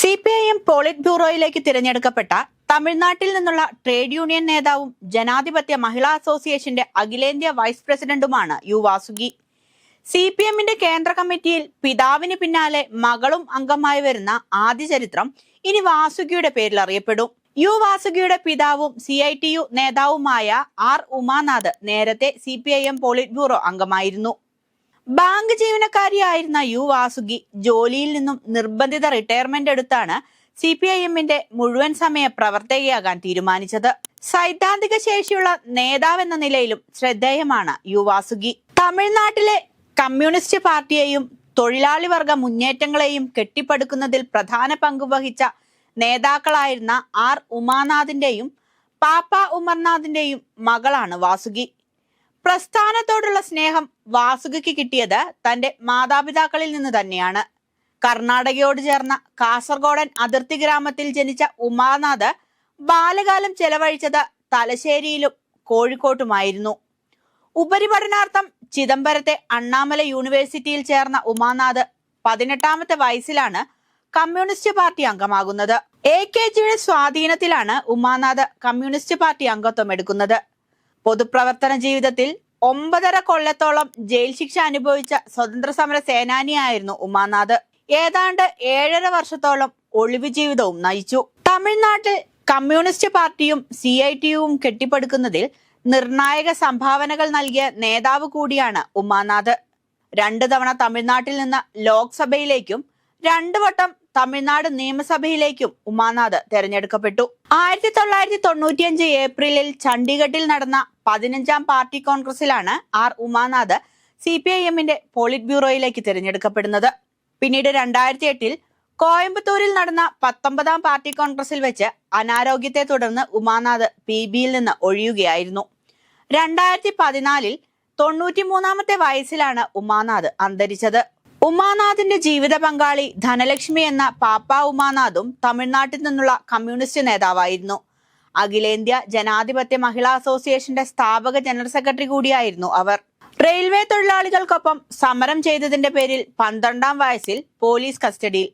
C P I M polit ബ്യൂറോയിലേക്ക് തിരഞ്ഞെടുക്കപ്പെട്ട തമിഴ്നാട്ടിൽ നിന്നുള്ള ട്രേഡ് യൂണിയൻ നേതാവും ജനാധിപത്യ മഹിളാ അസോസിയേഷന്റെ അഖിലേന്ത്യാ വൈസ് പ്രസിഡന്റുമാണ് യു വാസുകി. സി പി എമ്മിന്റെ കേന്ദ്ര കമ്മിറ്റിയിൽ പിതാവിന് പിന്നാലെ മകളും അംഗമായി വരുന്ന ആദ്യ ചരിത്രം ഇനി വാസുകിയുടെ പേരിൽ അറിയപ്പെടും. യു വാസുകിയുടെ പിതാവും സി ഐ ടി യു നേതാവുമായ ആർ ഉമാനാഥ് നേരത്തെ C P I M polit bureau അംഗമായിരുന്നു. ബാങ്ക് ജീവനക്കാരിയായിരുന്ന യു വാസുകി ജോലിയിൽ നിന്നും നിർബന്ധിത റിട്ടയർമെന്റ് എടുത്താണ് സി പി ഐ എമ്മിന്റെ മുഴുവൻ സമയ പ്രവർത്തകയാകാൻ തീരുമാനിച്ചത്. സൈദ്ധാന്തിക ശേഷിയുള്ള നേതാവെന്ന നിലയിലും ശ്രദ്ധേയമാണ് യു വാസുകി. തമിഴ്നാട്ടിലെ കമ്മ്യൂണിസ്റ്റ് പാർട്ടിയെയും തൊഴിലാളി വർഗ മുന്നേറ്റങ്ങളെയും കെട്ടിപ്പടുക്കുന്നതിൽ പ്രധാന പങ്കുവഹിച്ച നേതാക്കളായിരുന്ന ആർ ഉമാനാഥിന്റെയും പാപ്പ ഉമർനാഥിന്റെയും മകളാണ് വാസുകി. പ്രസ്ഥാനത്തോടുള്ള സ്നേഹം വാസുകിക്ക് കിട്ടിയത് തന്റെ മാതാപിതാക്കളിൽ നിന്ന് തന്നെയാണ്. കർണാടകയോട് ചേർന്ന കാസർഗോഡൻ അതിർത്തി ഗ്രാമത്തിൽ ജനിച്ച ഉമാനാഥ് ബാലകാലം ചെലവഴിച്ചത് തലശ്ശേരിയിലും കോഴിക്കോട്ടുമായിരുന്നു. ഉപരിപഠനാർത്ഥം ചിദംബരത്തെ അണ്ണാമല യൂണിവേഴ്സിറ്റിയിൽ ചേർന്ന ഉമാനാഥ് പതിനെട്ടാമത്തെ വയസ്സിലാണ് കമ്മ്യൂണിസ്റ്റ് പാർട്ടി അംഗമാകുന്നത്. എ കെ ജിയുടെ സ്വാധീനത്തിലാണ് ഉമാനാഥ് കമ്മ്യൂണിസ്റ്റ് പാർട്ടി അംഗത്വം എടുക്കുന്നത്. പൊതുപ്രവർത്തന ജീവിതത്തിൽ ഒമ്പതര കൊല്ലത്തോളം ജയിൽ ശിക്ഷ അനുഭവിച്ച സ്വതന്ത്ര സമര സേനാനിയായിരുന്നു ഉമാനാഥ്. ഏതാണ്ട് ഏഴര വർഷത്തോളം ഒളിവ് ജീവിതവും നയിച്ചു. തമിഴ്നാട്ടിൽ കമ്മ്യൂണിസ്റ്റ് പാർട്ടിയും സി ഐ ടിയും കെട്ടിപ്പടുക്കുന്നതിൽ നിർണായക സംഭാവനകൾ നൽകിയ നേതാവ് കൂടിയാണ് ഉമാനാഥ്. രണ്ടു തവണ തമിഴ്നാട്ടിൽ നിന്ന് ലോക്സഭയിലേക്കും രണ്ടു വട്ടം തമിഴ്നാട് നിയമസഭയിലേക്കും ഉമാനാഥ് തെരഞ്ഞെടുക്കപ്പെട്ടു. ആയിരത്തി തൊള്ളായിരത്തി തൊണ്ണൂറ്റിയഞ്ച് ഏപ്രിലിൽ ചണ്ഡീഗഡിൽ നടന്ന പതിനഞ്ചാം party കോൺഗ്രസിലാണ് R Umanath C P I എമ്മിന്റെ പോളിറ്റ് ബ്യൂറോയിലേക്ക് തിരഞ്ഞെടുക്കപ്പെടുന്നത്. പിന്നീട് രണ്ടായിരത്തി എട്ടിൽ കോയമ്പത്തൂരിൽ നടന്ന പത്തൊമ്പതാം പാർട്ടി കോൺഗ്രസിൽ വെച്ച് അനാരോഗ്യത്തെ തുടർന്ന് ഉമാനാഥ് പി ബിയിൽ നിന്ന് ഒഴിയുകയായിരുന്നു. രണ്ടായിരത്തി പതിനാലിൽ തൊണ്ണൂറ്റിമൂന്നാമത്തെ വയസ്സിലാണ് ഉമാനാഥ് അന്തരിച്ചത്. ഉമാനാഥിന്റെ ജീവിത പങ്കാളി ധനലക്ഷ്മി എന്ന പാപ്പ ഉമാനാഥും തമിഴ്നാട്ടിൽ നിന്നുള്ള കമ്മ്യൂണിസ്റ്റ് നേതാവായിരുന്നു. അഖിലേന്ത്യാ ജനാധിപത്യ മഹിളാ അസോസിയേഷന്റെ സ്ഥാപക ജനറൽ സെക്രട്ടറി കൂടിയായിരുന്നു അവർ. റെയിൽവേ തൊഴിലാളികൾക്കൊപ്പം സമരം ചെയ്തതിന്റെ പേരിൽ പന്ത്രണ്ടാം വയസ്സിൽ പോലീസ് കസ്റ്റഡിയിൽ.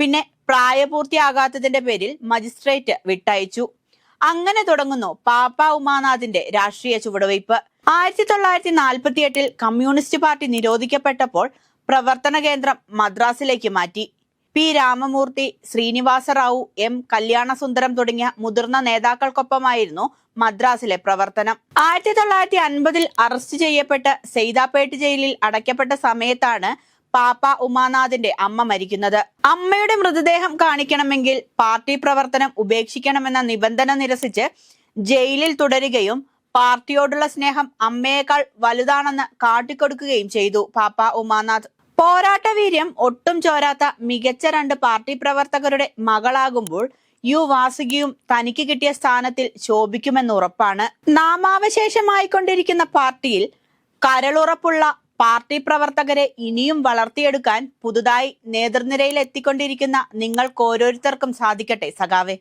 പിന്നെ പ്രായപൂർത്തിയാകാത്തതിന്റെ പേരിൽ മജിസ്ട്രേറ്റ് വിട്ടയച്ചു. അങ്ങനെ തുടങ്ങുന്നു പാപ്പ ഉമാനാഥിന്റെ രാഷ്ട്രീയ ചുവടുവയ്പ്. ആയിരത്തി തൊള്ളായിരത്തി നാൽപ്പത്തി എട്ടിൽ കമ്മ്യൂണിസ്റ്റ് പാർട്ടി നിരോധിക്കപ്പെട്ടപ്പോൾ പ്രവർത്തന കേന്ദ്രം മദ്രാസിലേക്ക് മാറ്റി. പി. രാമമൂർത്തി ശ്രീനിവാസ റാവു എം. കല്യാണസുന്ദരം തുടങ്ങിയ മുതിർന്ന നേതാക്കൾക്കൊപ്പമായിരുന്നു മദ്രാസിലെ പ്രവർത്തനം. ആയിരത്തി തൊള്ളായിരത്തി അൻപതിൽ അറസ്റ്റ് ചെയ്യപ്പെട്ട് സെയ്താപ്പേട്ട് ജയിലിൽ അടയ്ക്കപ്പെട്ട സമയത്താണ് പാപ്പ ഉമാനാഥിന്റെ അമ്മ മരിക്കുന്നത്. അമ്മയുടെ മൃതദേഹം കാണിക്കണമെങ്കിൽ പാർട്ടി പ്രവർത്തനം ഉപേക്ഷിക്കണമെന്ന നിബന്ധന നിരസിച്ച് ജയിലിൽ തുടരുകയും പാർട്ടിയോടുള്ള സ്നേഹം അമ്മയേക്കാൾ വലുതാണെന്ന് കാട്ടിക്കൊടുക്കുകയും ചെയ്തു പാപ്പ ഉമാനാഥ്. പോരാട്ടവീര്യം ഒട്ടും ചോരാത്ത മികച്ച രണ്ട് പാർട്ടി പ്രവർത്തകരുടെ മകളാകുമ്പോൾ യു വാസുകിയും തനിക്ക് കിട്ടിയ സ്ഥാനത്തിൽ ശോഭിക്കുമെന്ന് ഉറപ്പാണ്. നാമാവശേഷമായിക്കൊണ്ടിരിക്കുന്ന പാർട്ടിയിൽ കരളുറപ്പുള്ള പാർട്ടി പ്രവർത്തകരെ ഇനിയും വളർത്തിയെടുക്കാൻ പുതുതായി നേതൃനിരയിൽ എത്തിക്കൊണ്ടിരിക്കുന്ന നിങ്ങൾക്ക് ഓരോരുത്തർക്കും സാധിക്കട്ടെ സഖാവേ.